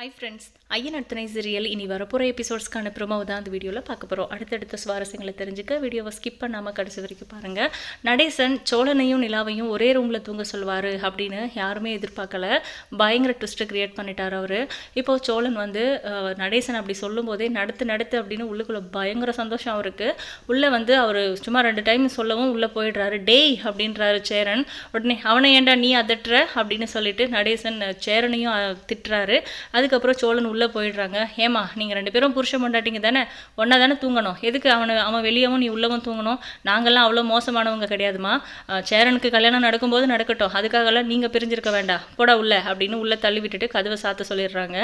High friends ஐயன் அர்த்தனை serial இனி வரப்போகிற எபிசோட்ஸ்க்கான ப்ரொமோ தான் அந்த வீடியோவில் பார்க்க போகிறோம் அடுத்தடுத்த சுவாரஸ்யங்களை தெரிஞ்சுக்க வீடியோவை ஸ்கிப் பண்ணாமல் கடைசி வரைக்கும் பாருங்கள் நடேசன் சோழனையும் நிலாவையும் ஒரே ரூமில் தூங்க சொல்வார் அப்படின்னு யாருமே எதிர்பார்க்கல. பயங்கர ட்விஸ்ட்டை க்ரியேட் பண்ணிட்டார் அவர். இப்போது சோழன் வந்து நடேசன் அப்படி சொல்லும்போதே நடத்து நடத்து அப்படின்னு உள்ளுக்குள்ளே பயங்கர சந்தோஷம் அவருக்கு. உள்ளே வந்து அவர் சும்மா ரெண்டு டைம் சொல்லவும் உள்ளே போயிடுறாரு. டேய் அப்படின்றாரு சேரன். உடனே அவனை ஏன்டா நீ அதட்டுற அப்படின்னு சொல்லிட்டு நடேசன் சேரனையும் திட்டுறாரு. அது அதுக்கப்புறம் சோழன் உள்ளே போயிடுறாங்க. ஏமா நீங்கள் ரெண்டு பேரும் புருஷன் மண்டாட்டிங்க தானே? ஒன்றா தானே தூங்கணும். எதுக்கு அவனை அவன் வெளியவும் நீ உள்ளவும் தூங்கணும்? நாங்கள்லாம் அவ்வளோ மோசமானவங்க கிடையாதுமா சேரனுக்கு கல்யாணம் நடக்கும்போது நடக்கட்டும். அதுக்காகலாம் நீங்கள் பிரிஞ்சிருக்க வேண்டாம். போடா உள்ள அப்படின்னு உள்ளே தள்ளி விட்டுட்டு கதவை சாத்த சொல்லிடுறாங்க.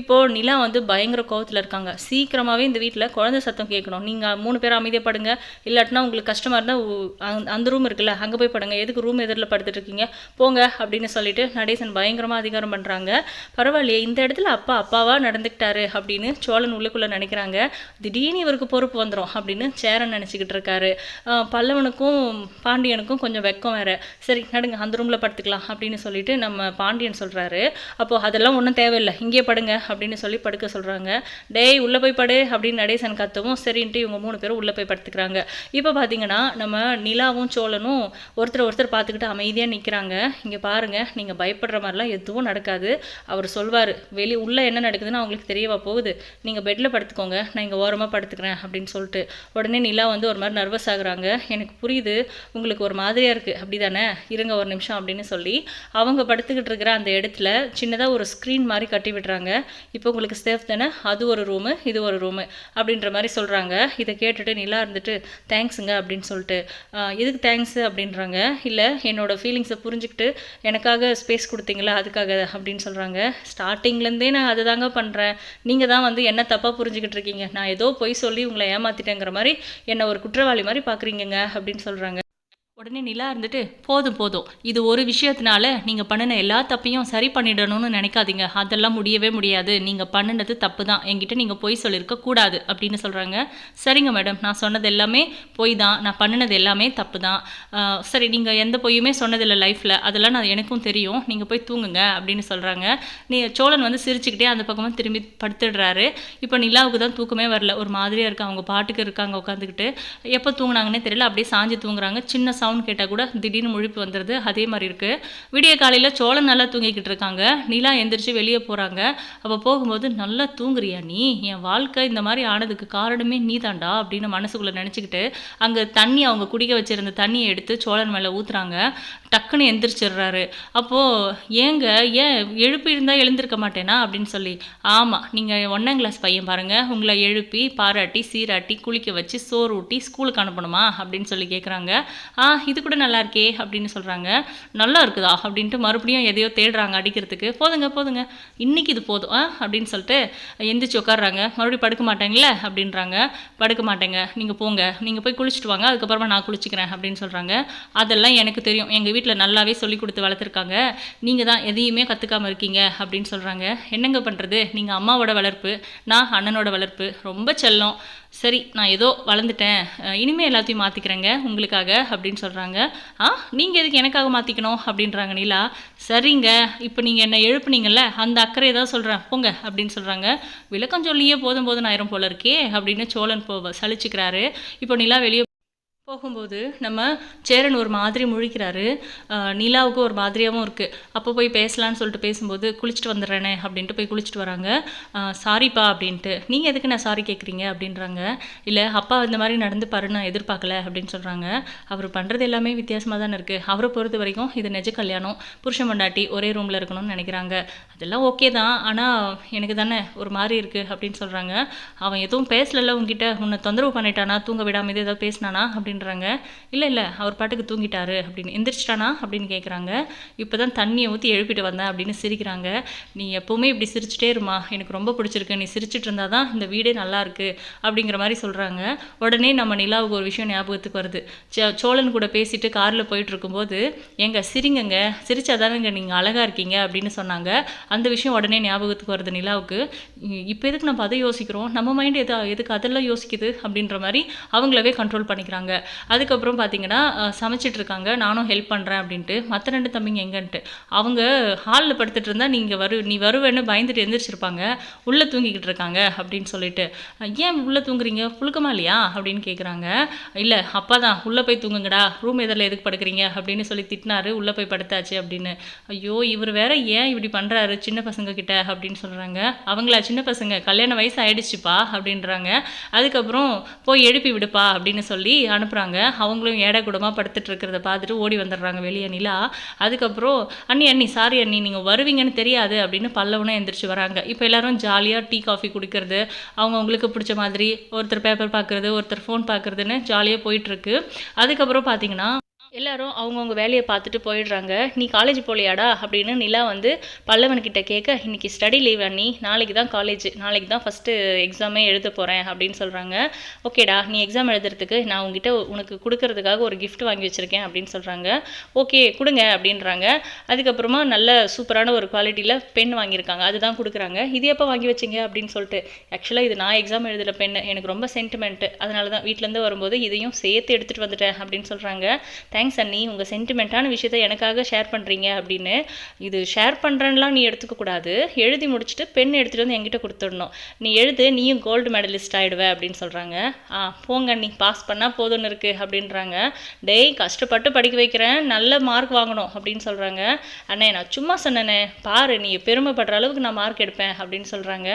இப்போது நிலா வந்து பயங்கர கோவத்தில் இருக்காங்க. சீக்கிரமாகவே இந்த வீட்டில் குழந்தை சத்தம் கேட்கணும். நீங்கள் மூணு பேரும் அமைதியப்படுங்க. இல்லாட்டினா உங்களுக்கு கஷ்டமாக இருந்தால் அந்த ரூம் இருக்குல்ல அங்கே போய் படுங்க. எதுக்கு ரூம் எதிரில் படுத்துட்டு இருக்கீங்க? போங்க அப்படின்னு சொல்லிட்டு நடேசன் பயங்கரமாக அதிகாரம் பண்ணுறாங்க பரவாயில்லையே இந்த இடத்துல அப்பா அப்பாவாக நடந்துக்கிட்டாரு அப்படின்னு சோழன் உள்ளுக்குள்ளே நினைக்கிறாங்க. திடீர்னு இவருக்கு பொறுப்பு வந்துடும் அப்படின்னு சேரன் நினச்சிக்கிட்டு இருக்காரு. பல்லவனுக்கும் பாண்டியனுக்கும் கொஞ்சம் வெக்கம் வேற. சரி நடுங்க அந்த ரூமில் படுத்துக்கலாம் அப்படின்னு சொல்லிட்டு நம்ம பாண்டியன் சொல்கிறாரு அப்போது அதெல்லாம் ஒன்றும் தேவையில்லை. இங்கேயே படுங்க அப்படின்னு சொல்லி படுக்க சொல்கிறாங்க டேய் உள்ளே போய் படு அப்படின்னு நடேசன் கத்தவும் சரின்ட்டு இவங்க மூணு பேரும் உள்ளே போய் படுத்துக்கிறாங்க. இப்போ பார்த்தீங்கன்னா நம்ம நிலாவும் சோழனும் ஒருத்தர் ஒருத்தர் பார்த்துக்கிட்டு அமைதியாக நிற்கிறாங்க இங்கே பாருங்கள் நீங்கள் பயப்படுற மாதிரிலாம் எதுவும் நடக்காது. அவர் சொல்வார் வெளி உள்ளே என்ன நடக்குதுன்னு அவங்களுக்கு தெரியவா போகுது. நீங்கள் பெட்டில் படுத்துக்கோங்க. நான் இங்கே ஓரமாக படுத்துக்கிறேன் அப்படின்னு சொல்லிட்டு உடனே நிலா வந்து ஒரு மாதிரி நர்வஸ் ஆகுறாங்க. எனக்கு புரியுது உங்களுக்கு ஒரு மாதிரியாக இருக்குது அப்படி தானே இருங்க ஒரு நிமிஷம் அப்படின்னு சொல்லி அவங்க படுத்துக்கிட்டு இருக்கிற அந்த இடத்துல சின்னதாக ஒரு ஸ்க்ரீன் மாதிரி கட்டி விடுறாங்க. இப்போ உங்களுக்கு சேஃப் தானே? அது ஒரு ரூமு இது ஒரு ரூமு அப்படின்ற மாதிரி சொல்கிறாங்க இதை கேட்டுட்டு நிலா இருந்துட்டு தேங்க்ஸுங்க அப்படின்னு சொல்லிட்டு எதுக்கு தேங்க்ஸு அப்படின்றாங்க. இல்லை என்னோட ஃபீலிங்ஸை புரிஞ்சுக்கிட்டு எனக்காக ஸ்பேஸ் கொடுத்தீங்களா? அதுக்காக அப்படின்னு சொல்கிறாங்க ஸ்டார்டிங்லேருந்து நான் அதை தாங்க பண்ணுறேன் நீங்கள் தான் வந்து என்ன தப்பாக புரிஞ்சுக்கிட்டு இருக்கீங்க? நான் ஏதோ பொய் சொல்லி உங்களை ஏமாத்திட்டேங்கிற மாதிரி என்னை ஒரு குற்றவாளி மாதிரி பார்க்குறீங்க அப்படின்னு சொல்கிறாங்க உடனே நிலா இருந்துட்டு போதும் போதும். இது ஒரு விஷயத்தினால நீங்கள் பண்ணின எல்லா தப்பையும் சரி பண்ணிடணும்னு நினைக்காதீங்க. அதெல்லாம் முடியவே முடியாது. நீங்கள் பண்ணினது தப்பு தான். என்கிட்ட நீங்கள் பொய் சொல்லியிருக்க கூடாது அப்படின்னு சொல்கிறாங்க சரிங்க மேடம். நான் சொன்னது எல்லாமே பொய் தான். நான் பண்ணினது எல்லாமே தப்பு தான். சரி நீங்கள் எந்த பொய்யுமே சொன்னதில்லை லைஃப்பில் அதெல்லாம் நான் எனக்கும் தெரியும். நீங்கள் போய் தூங்குங்க அப்படின்னு சொல்கிறாங்க நீ சோழன் வந்து சிரிச்சுக்கிட்டே அந்த பக்கமாக திரும்பி படுத்துடுறாரு. இப்போ நிலாவுக்கு தான் தூக்கமே வரல. ஒரு மாதிரியாக இருக்கு. அவங்க பாட்டுக்கு இருக்காங்க உட்காந்துக்கிட்டு. எப்போ தூங்குனாங்கன்னே தெரியல. அப்படியே சாஞ்சு தூங்குறாங்க. சின்ன சவுண்ட் கேட்டால் கூட திடீர்னு முழிப்பு வந்துடுது அதே மாதிரி இருக்குது விடிய காலையில் சோழன் நல்லா தூங்கிக்கிட்டு இருக்காங்க. நிலா எந்திரிச்சு வெளியே போகிறாங்க அப்போ போகும்போது நல்லா தூங்குறியா நீ? என் வாழ்க்கை இந்த மாதிரி ஆனதுக்கு காரணமே நீ தாண்டா அப்படின்னு மனசுக்குள்ளே நினச்சிக்கிட்டு அங்கே தண்ணி அவங்க குடிக்க வச்சுருந்த தண்ணியை எடுத்து சோழன் மேலே ஊற்றுறாங்க டக்குன்னு எந்திரிச்சிடுறாரு. அப்போது ஏங்க ஏன் எழுப்பி இருந்தால் எழுந்திருக்க மாட்டேனா? அப்படின்னு சொல்லி ஆமாம் நீங்கள் ஒன்றாம் கிளாஸ் பையன் பாருங்கள் உங்களை எழுப்பி பாராட்டி சீராட்டி குளிக்க வச்சு சோறு ஊட்டி ஸ்கூலுக்கு அனுப்பணுமா? அப்படின்னு சொல்லி கேட்குறாங்க ஆ இது கூட நல்லா இருக்கே அப்படின்னு சொல்கிறாங்க நல்லா இருக்குதா? அப்படின்ட்டு மறுபடியும் எதையோ தேடுறாங்க அடிக்கிறதுக்கு. போதுங்க போதுங்க. இன்றைக்கி இது போதும். ஆ அப்படின்னு சொல்லிட்டு எந்திரிச்சு உட்காடுறாங்க மறுபடியும் படுக்க மாட்டேங்களே? அப்படின்றாங்க. படுக்க மாட்டேங்க. நீங்கள் போங்க. நீங்கள் போய் குளிச்சுட்டு வாங்க. அதுக்கப்புறமா நான் குளிச்சுக்கிறேன். அப்படின்னு சொல்கிறாங்க அதெல்லாம் எனக்கு தெரியும். எங்கள் வீட்டில் நல்லாவே சொல்லி கொடுத்து வளர்த்துருக்காங்க. நீங்கள் தான் எதையுமே கற்றுக்காமல் இருக்கீங்க அப்படின்னு சொல்கிறாங்க என்னங்க பண்ணுறது நீங்கள் அம்மாவோட வளர்ப்பு நான் அண்ணனோட வளர்ப்பு. ரொம்ப செல்லம். சரி நான் ஏதோ வளர்ந்துட்டேன். இனிமேல் எல்லாத்தையும் மாற்றிக்கிறேங்க உங்களுக்காக அப்படின்னு சொல்கிறாங்க ஆ நீங்கள் எதுக்கு எனக்காக மாற்றிக்கணும் அப்படின்றாங்க நீலா. சரிங்க இப்போ நீங்கள் என்னை எழுப்புனீங்கல்ல அந்த அக்கறையை தான் சொல்கிறேன் போங்க அப்படின்னு சொல்கிறாங்க விளக்கம் சொல்லியே போதும் போதும் ஆயிரம் போல இருக்கே அப்படின்னு சோழன் போ சலிச்சுக்கிறாரு. இப்போ நிலா வெளியே போகும்போது நம்ம சேரன் ஒரு மாதிரி முழிக்கிறாரு. ஆஹ் நிலாவுக்கு ஒரு மாதிரியாகவும் இருக்குது அப்போ போய் பேசலான்னு சொல்லிட்டு பேசும்போது குளிச்சுட்டு வந்துடுறேனே அப்படின்ட்டு போய் குளிச்சுட்டு வராங்க. சாரிப்பா அப்படின்ட்டு. நீங்கள் எதுக்கு நான் சாரி கேட்குறீங்க அப்படின்றாங்க. இல்லை அப்பா இந்த மாதிரி நடந்து பாரு நான் எதிர்பார்க்கல அப்படின்னு சொல்கிறாங்க அவர் பண்ணுறது எல்லாமே வித்தியாசமாக தானே இருக்குது அவரை பொறுத்த வரைக்கும் இது நெஜ கல்யாணம். புருஷன் மண்டாட்டி ஒரே ரூமில் இருக்கணும்னு நினைக்கிறாங்க. அதெல்லாம் ஓகே தான். ஆனால் எனக்கு தானே ஒரு மாதிரி இருக்குது அப்படின்னு சொல்கிறாங்க அவன் எதுவும் பேசலல்ல உங்ககிட்ட உன்னை தொந்தரவு பண்ணிட்டானா? தூங்க விடாமல் ஏதாவது பேசினானா? அப்படின்றாங்க. இல்லை இல்லை அவர் பாட்டுக்கு தூங்கிட்டாரு அப்படின்னு. எந்திரிச்சிட்டானா? அப்படின்னு கேட்குறாங்க இப்போ தான் தண்ணியை ஊற்றி எழுப்பிட்டு வந்தேன் அப்படின்னு சிரிக்கிறாங்க. நீ எப்போவுமே இப்படி சிரிச்சிட்டே இருமா. எனக்கு ரொம்ப பிடிச்சிருக்கு. நீ சிரிச்சிட்டு இருந்தால் தான் இந்த வீடே நல்லாயிருக்கு அப்படிங்கிற மாதிரி சொல்கிறாங்க உடனே நம்ம நிலாவுக்கு ஒரு விஷயம் ஞாபகத்துக்கு வருது. சோ- சோழன் கூட பேசிட்டு காரில் போயிட்டு இருக்கும்போது எங்க சிரிங்கங்க. சிரிச்சா தானேங்க நீங்கள் அழகாக இருக்கீங்க அப்படின்னு சொன்னாங்க. அந்த விஷயம் உடனே ஞாபகத்துக்கு வருது நிலாவுக்கு. இப்போ எதுக்கு நம்ம அதை யோசிக்கிறோம்? நம்ம மைண்ட் எது எதுக்கு அதெல்லாம் யோசிக்குது? அப்படின்ற மாதிரி அவங்களவே கண்ட்ரோல் பண்ணிக்கிறாங்க. அதுக்கப்புறம் பார்த்தீங்கன்னா சமைச்சிட்டு இருக்காங்க நானும் ஹெல்ப் பண்ணுறேன் அப்படின்ட்டு. மற்ற ரெண்டு தம்பிங்க எங்கன்ட்டு. அவங்க ஹாலில் படுத்துட்டு இருந்தால் நீங்கள் வரு நீ வருவேன்னு பயந்துட்டு எந்திரிச்சிருப்பாங்க. உள்ளே தூங்கிக்கிட்டு இருக்காங்க அப்படின்னு சொல்லிட்டு. ஏன் உள்ளே தூங்குறீங்க? புழுக்கமா இல்லையா? அப்படின்னு கேட்குறாங்க இல்லை அப்பா தான். உள்ளே போய் தூங்குங்கடா. ரூம் எதில் எதுக்கு படுக்கிறீங்க? அப்படின்னு சொல்லி திட்டினாரு. உள்ளே போய் படுத்தாச்சு அப்படின்னு. ஐயோ இவர் வேற ஏன் இப்படி பண்ணுறாரு சின்ன பசங்க கிட்ட? அப்படின்னு சொல்கிறாங்க அவங்களா சின்ன பசங்க. கல்யாண வயசு ஆயிடுச்சுப்பா அப்படின்றாங்க. அதுக்கப்புறம் போய் எழுப்பி விடுப்பா அப்படின்னு சொல்லி அனுப்புகிறாங்க அவங்களும் ஏடா கூடமாக படுத்துட்டு இருக்கிறத பார்த்துட்டு ஓடி வந்துடுறாங்க வெளியே நிலா. அதுக்கப்புறம் அண்ணி அண்ணி சாரி அண்ணி நீங்கள் வருவீங்கன்னு தெரியாது அப்படின்னு பல்லவனும் எந்திரிச்சு வராங்க. இப்போ எல்லாரும் ஜாலியாக டீ காஃபி குடிக்கிறது அவங்க அவங்களுக்கு பிடிச்ச மாதிரி ஒருத்தர் பேப்பர் பார்க்குறது ஒருத்தர் ஃபோன் பார்க்குறதுன்னு ஜாலியாக போயிட்டுருக்கு அதுக்கப்புறம் பார்த்தீங்கன்னா எல்லாரும் அவங்கவுங்க வேலையை பார்த்துட்டு போயிடுறாங்க. நீ காலேஜ் போலியாடா? அப்படின்னு நிலா வந்து பல்லவன்கிட்ட கேட்க இன்னைக்கு ஸ்டடி லீவ் அண்ணி. நாளைக்கு தான் காலேஜ் நாளைக்கு தான் ஃபஸ்ட்டு எக்ஸாமே எழுத போகிறேன் அப்படின்னு சொல்கிறாங்க ஓகேடா நீ எக்ஸாம் எழுதுறதுக்கு நான் உங்ககிட்ட உனக்கு கொடுக்கறதுக்காக ஒரு கிஃப்ட் வாங்கி வச்சுருக்கேன். அப்படின்னு சொல்கிறாங்க ஓகே கொடுங்க. அப்படின்றாங்க. அதுக்கப்புறமா நல்ல சூப்பரான ஒரு குவாலிட்டியில் பென் வாங்கியிருக்காங்க. அதுதான் கொடுக்குறாங்க. இது எப்போ வாங்கி வச்சீங்க? அப்படின்னு சொல்லிட்டு ஆக்சுவலாக இது நான் எக்ஸாம் எழுதுகிற பென் எனக்கு ரொம்ப சென்டிமெண்ட்டு அதனால தான் வீட்டிலேருந்து வரும்போது இதையும் சேர்த்து எடுத்துகிட்டு வந்துட்டேன். அப்படின்னு சொல்கிறாங்க தேங்க் தேங்க்ஸ் அண்ணி உங்கள் சென்டிமெண்ட்டான விஷயத்தை எனக்காக ஷேர் பண்ணுறீங்க அப்படின்னு. இது ஷேர் பண்ணுறேன்லாம் நீ எடுத்துக்கக்கூடாது எழுதி முடிச்சுட்டு பெண் எடுத்துகிட்டு வந்து என்கிட்ட கொடுத்துடணும். நீ எழுது நீயும் கோல்டு மெடலிஸ்ட் ஆகிடுவ அப்படின்னு சொல்கிறாங்க ஆ போங்க அண்ணி பாஸ் பண்ணால் போதும்னு இருக்குது அப்படின்றாங்க. டெய் கஷ்டப்பட்டு படிக்க வைக்கிறேன் நல்ல மார்க் வாங்கணும் அப்படின்னு சொல்கிறாங்க அண்ணே நான் சும்மா சொன்னேனே பாரு நீ பெருமைப்படுற அளவுக்கு நான் மார்க் எடுப்பேன் அப்படின்னு சொல்கிறாங்க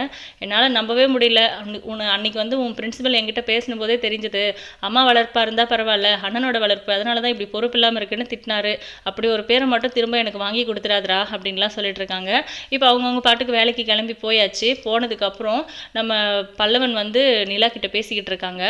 என்னால் நம்பவே முடியல. உன் உன்னை அன்னைக்கு வந்து உன் பிரின்சிபல் என்கிட்ட பேசின போதே தெரிஞ்சது. அம்மா வளர்ப்பா இருந்தால் பரவாயில்ல அண்ணனோட வளர்ப்பு அதனால தான் இப்படி பொறுப்பு இல்லாமல் இருக்குன்னு திட்டினாரு. அப்படி ஒரு பேரை மட்டும் திரும்ப எனக்கு வாங்கி கொடுத்துடாதரா அப்படின்லாம் சொல்லிட்டு இருக்காங்க. இப்போ அவங்கவுங்க பாட்டுக்கு வேலைக்கு கிளம்பி போயாச்சு. போனதுக்கப்புறம் நம்ம பல்லவன் வந்து நிலா கிட்ட பேசிக்கிட்டு இருக்காங்க.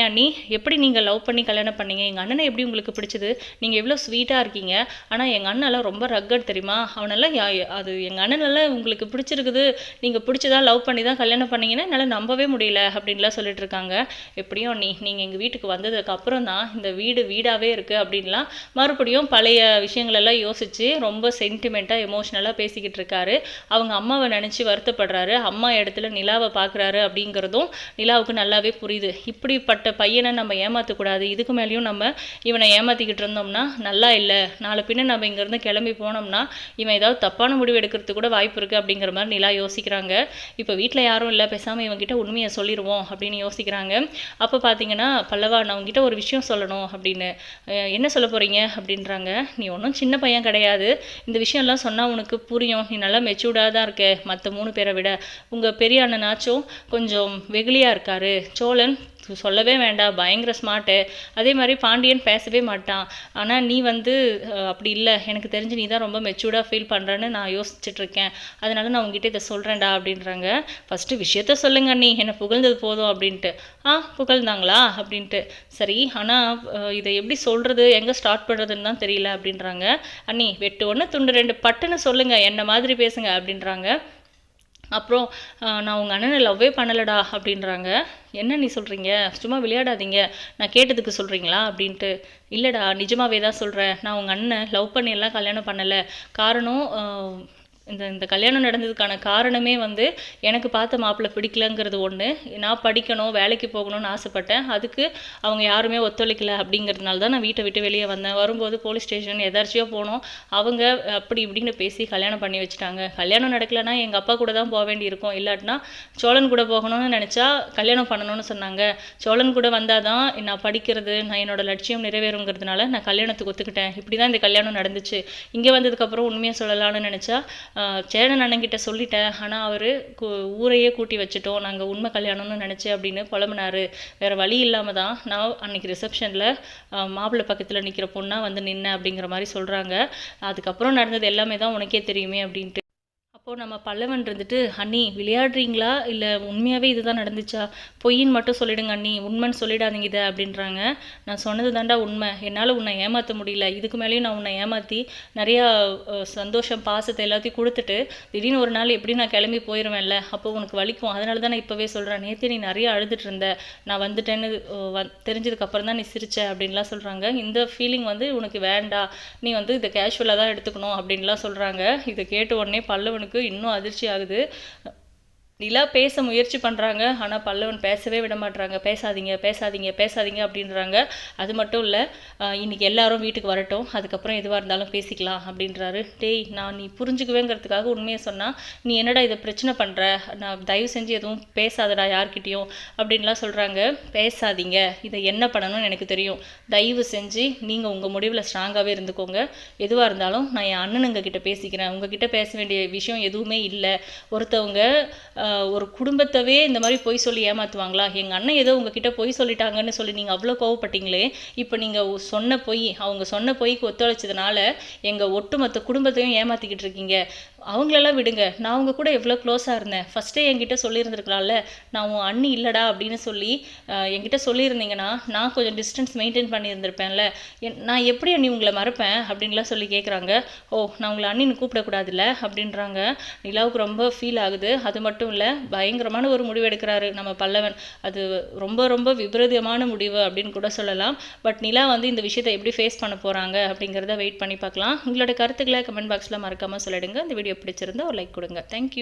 ஏன் நீ எப்படி நீங்கள் லவ் பண்ணி கல்யாணம் பண்ணீங்க? எங்கள் அண்ணனை எப்படி உங்களுக்கு பிடிச்சது? நீங்கள் எவ்வளோ ஸ்வீட்டாக இருக்கீங்க? ஆனால் எங்கள் அண்ணெல்லாம் ரொம்ப ரக்கட் தெரியுமா? அவனெல்லாம் யா- அது எங்கள் அண்ணனெல்லாம் உங்களுக்கு பிடிச்சிருக்குது. நீங்கள் பிடிச்சதா லவ் பண்ணி தான் கல்யாணம் பண்ணீங்கன்னா என்னால் நம்பவே முடியல அப்படின்லாம் சொல்லிட்டு இருக்காங்க. எப்படியும் நீ நீங்கள் எங்கள் வீட்டுக்கு வந்ததுக்கு அப்புறம் தான் இந்த வீடு வீடாகவே இருக்குது அப்படின்லாம் மறுபடியும் பழைய விஷயங்களெல்லாம் யோசித்து ரொம்ப சென்டிமெண்ட்டாக எமோஷ்னலாக பேசிக்கிட்டு இருக்காரு. அவங்க அம்மாவை நினச்சி வருத்தப்படுறாரு. அம்மா இடத்துல நிலாவை பார்க்குறாரு அப்படிங்கிறதும் நிலாவுக்கு நல்லாவே புரியுது. இப்படிப்பட்ட பையனை நம்ம ஏமாற்றக்கூடாது இதுக்கு மேலேயும் நம்ம இவனை ஏமாற்றிக்கிட்டு இருந்தோம்னா நல்லா இல்லை. நாளை பின்ன நம்ம இங்கேருந்து கிளம்பி போனோம்னா இவன் ஏதாவது தப்பான முடிவு எடுக்கிறதுக்கு கூட வாய்ப்பு இருக்குது அப்படிங்கிற மாதிரி நிலா யோசிக்கிறாங்க. இப்போ வீட்டில் யாரும் இல்லை. பேசாமல் இவன்கிட்ட உண்மையை சொல்லிடுவோம் அப்படின்னு யோசிக்கிறாங்க. அப்போ பார்த்தீங்கன்னா பல்லவா நான் உங்ககிட்ட ஒரு விஷயம் சொல்லணும் அப்படின்னு. என்ன சொல்ல போகிறீங்க அப்படின்றாங்க. நீ ஒன்றும் சின்ன பையன் கிடையாது. இந்த விஷயம்லாம் சொன்னால் உனக்கு புரியும். நீ நல்லா மெச்சூர்டாக தான் இருக்க. மற்ற மூணு பேரை விட. உங்கள் பெரிய அண்ணனாச்சும் கொஞ்சம் வெகுளியாக இருக்காரு. சோழன் சொல்லவே வேண்டாம் பயங்கர ஸ்மார்ட்டு அதே மாதிரி பாண்டியன் பேசவே மாட்டான். ஆனால் நீ வந்து அப்படி இல்லை. எனக்கு தெரிஞ்சு நீ தான் ரொம்ப மெச்சூர்டாக ஃபீல் பண்ணுறேன்னு நான் யோசிச்சுட்ருக்கேன் அதனால நான் உங்ககிட்ட இதை சொல்கிறேன்டா அப்படின்றாங்க. ஃபஸ்ட்டு விஷயத்த சொல்லுங்க அண்ணி. என்னை புகழ்ந்தது போதும் அப்படின்ட்டு. ஆ புகழ்ந்தாங்களா? அப்படின்ட்டு. சரி ஆனால் இதை எப்படி சொல்கிறது எங்கே ஸ்டார்ட் பண்ணுறதுன்னு தான் தெரியல அப்படின்றாங்க. அண்ணி வெட்டு ஒன்று துண்டு ரெண்டு பட்டுன்னு சொல்லுங்கள் என்ன மாதிரி பேசுங்க அப்படின்றாங்க. அப்புறம் நான் உங்கள் அண்ணனை லவ்வே பண்ணலடா அப்படின்றாங்க. என்ன நீ சொல்கிறீங்க சும்மா விளையாடாதீங்க. நான் கேட்டதுக்கு சொல்கிறீங்களா அப்படின்ட்டு. இல்லைடா நிஜமாகவே தான் சொல்கிறேன் நான் உங்கள் அண்ணன் லவ் பண்ணி எல்லாம் கல்யாணம் பண்ணலை. காரணம் இந்த இந்த கல்யாணம் நடந்ததுக்கான காரணமே வந்து எனக்கு பார்த்த மாப்பிள்ளை பிடிக்கலங்கிறது ஒன்று நான் படிக்கணும் வேலைக்கு போகணும்னு ஆசைப்பட்டேன். அதுக்கு அவங்க யாருமே ஒத்துழைக்கல அப்படிங்கிறதுனால தான் நான் வீட்டை விட்டு வெளியே வந்தேன். வரும்போது போலீஸ் ஸ்டேஷன் எதார்ச்சியாக போனோம். அவங்க அப்படி இப்படின்னு பேசி கல்யாணம் பண்ணி வச்சுட்டாங்க. கல்யாணம் நடக்கலைன்னா எங்கள் அப்பா கூட தான் போக வேண்டியிருக்கும் இல்லாட்டினா சோழன் கூட போகணும்னு நினச்சா கல்யாணம் பண்ணணும்னு சொன்னாங்க. சோழன் கூட வந்தால் தான் நான் படிக்கிறது நான் என்னோட லட்சியம் நிறைவேறுங்கிறதுனால நான் கல்யாணத்துக்கு ஒத்துக்கிட்டேன். இப்படி தான் இந்த கல்யாணம் நடந்துச்சு. இங்கே வந்ததுக்கப்புறம் உண்மையாக சொல்லலாம்னு நினச்சா சேரன் அண்ணன்கிட்ட சொல்லிட்டேன். ஆனால் அவர் ஊரையே கூட்டி வச்சுட்டோம். நாங்கள் உண்மை கல்யாணம்னு நினச்சேன் அப்படின்னு புலம்புனார். வேறு வழி இல்லாமல் தான் நான் அன்றைக்கி ரிசப்ஷனில் மாப்பிள்ளை பக்கத்தில் நிற்கிற பொண்ணாக வந்து நின்னேன் அப்படிங்கிற மாதிரி சொல்கிறாங்க அதுக்கப்புறம் நடந்தது எல்லாமே தான் உனக்கே தெரியுமே அப்படின்ட்டு அப்போது நம்ம பல்லவன் இருந்துட்டு அண்ணி விளையாடுறீங்களா? இல்லை உண்மையாகவே இதுதான் நடந்துச்சா? பொய்ன்னு மட்டும் சொல்லிடுங்க அண்ணி. உண்மைன்னு சொல்லிடாதீங்க இதை அப்படின்றாங்க. நான் சொன்னது தாண்டா உண்மை. என்னால் உன்னை ஏமாற்ற முடியல. இதுக்கு மேலேயும் நான் உன்னை ஏமாற்றி நிறையா சந்தோஷம் பாசத்தை எல்லாத்தையும் கொடுத்துட்டு திடீர்னு ஒரு நாள் எப்படி நான் கிளம்பி போயிடுவேன்ல அப்போ உனக்கு வலிக்கும். அதனால தான் நான் இப்போவே சொல்கிறேன் நேற்று நீ நிறைய அழுதுட்டு இருந்த. நான் வந்துட்டேன்னு அஹ், வந் தான் நீ சிரிச்ச அப்படின்லாம் சொல்கிறாங்க இந்த ஃபீலிங் வந்து உனக்கு வேண்டாம். நீ வந்து இதை கேஷுவலாக தான் எடுத்துக்கணும் அப்படின்லாம் சொல்கிறாங்க இதை கேட்ட உடனே பல்லவனுக்கு இன்னும் அதிர்ச்சி ஆகுது நிலா பேச முயற்சி பண்ணுறாங்க ஆனால் பல்லவன் பேசவே விட மாட்றாங்க. பேசாதீங்க பேசாதீங்க பேசாதீங்க அப்படின்றாங்க. அது மட்டும் இல்லை இன்றைக்கி எல்லாரும் வீட்டுக்கு வரட்டும். அதுக்கப்புறம் எதுவாக இருந்தாலும் பேசிக்கலாம் அப்படின்றாரு. டேய் நான் நீ புரிஞ்சுக்குவேங்கிறதுக்காக உண்மையை சொன்னால் நீ என்னடா இதை பிரச்சனை பண்ணுற நான் தயவு செஞ்சு எதுவும் பேசாதடா யார்கிட்டயும் அப்படின்லாம் சொல்கிறாங்க பேசாதீங்க. இதை என்ன பண்ணணும்னு எனக்கு தெரியும். தயவு செஞ்சு நீங்கள் உங்கள் முடிவில் ஸ்ட்ராங்காகவே இருந்துக்கோங்க. எதுவாக இருந்தாலும் நான் என் அண்ணனுங்க கிட்ட பேசிக்கிறேன். உங்ககிட்ட பேச வேண்டிய விஷயம் எதுவுமே இல்லை. ஒருத்தவங்க ஒரு குடும்பத்தவே இந்த மாதிரி பொய் சொல்லி ஏமாற்றுவாங்களா எங்கள் அண்ணன் ஏதோ உங்ககிட்ட பொய் சொல்லிட்டாங்கன்னு சொல்லி நீங்கள் அவ்வளோ கோவப்பட்டீங்களே இப்போ நீங்கள் சொன்ன பொய் அவங்க சொன்ன பொய்க்கு ஒத்துழைச்சதுனால எங்கள் ஒட்டுமொத்த குடும்பத்தையும் ஏமாற்றிக்கிட்டு இருக்கீங்க. அவங்களெல்லாம் விடுங்க. நான் அவங்க கூட எவ்வளோ க்ளோஸாக இருந்தேன். ஃபஸ்ட்டே என்கிட்ட சொல்லியிருந்துருக்கலாம்ல. நான் உன் அண்ணி இல்லைடா அப்படின்னு சொல்லி என்கிட்ட சொல்லியிருந்தீங்கன்னா நான் கொஞ்சம் டிஸ்டன்ஸ் மெயின்டைன் பண்ணியிருந்திருப்பேன்ல. என் நான் எப்படி அண்ணி உங்களை மறப்பேன்? அப்படின்லாம் சொல்லி கேட்குறாங்க ஓ நான் உங்களை அண்ணின்னு கூப்பிடக்கூடாதுல்ல? அப்படின்றாங்க. நிலாவுக்கு ரொம்ப ஃபீல் ஆகுது. அது மட்டும் இல்லை பயங்கரமான ஒரு முடிவு எடுக்கிறாரு நம்ம பல்லவன். அது ரொம்ப ரொம்ப விபரீதமான முடிவு அப்படின்னு கூட சொல்லலாம். பட் நிலா வந்து இந்த விஷயத்தை எப்படி ஃபேஸ் பண்ண போகிறாங்க அப்படிங்கிறத வெயிட் பண்ணி பார்க்கலாம். உங்களோட கருத்துக்களை கமெண்ட் பாக்ஸில் மறக்காமல் சொல்லிடுங்க. இந்த வீடியோ பிடிச்சிருந்தா ஒரு லைக் கொடுங்க. தேங்க்யூ